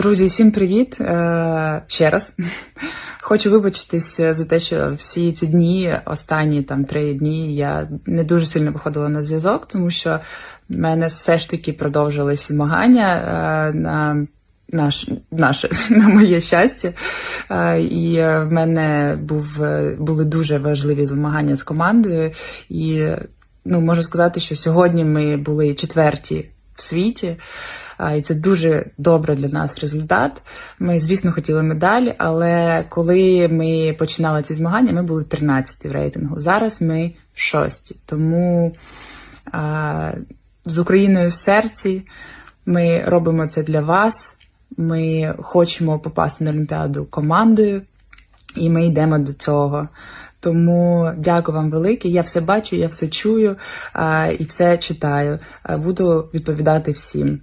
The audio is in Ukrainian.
Друзі, всім привіт е, ще раз. Хочу вибачитись за те, що всі ці дні, останні там три дні, я не дуже сильно виходила на зв'язок, тому що в мене все ж таки продовжились змагання е, на наш, наше на моє щастя. Е, І е, в мене був е, були дуже важливі змагання з командою. І ну можу сказати, що сьогодні ми були четверті в світі. І це дуже добре для нас результат. Ми, звісно, хотіли медаль, але коли ми починали ці змагання, ми були 13 в рейтингу. Зараз ми шості. Тому а, з Україною в серці ми робимо це для вас. Ми хочемо попасти на Олімпіаду командою, і ми йдемо до цього. Тому дякую вам велике. Я все бачу, я все чую і все читаю. Буду відповідати всім.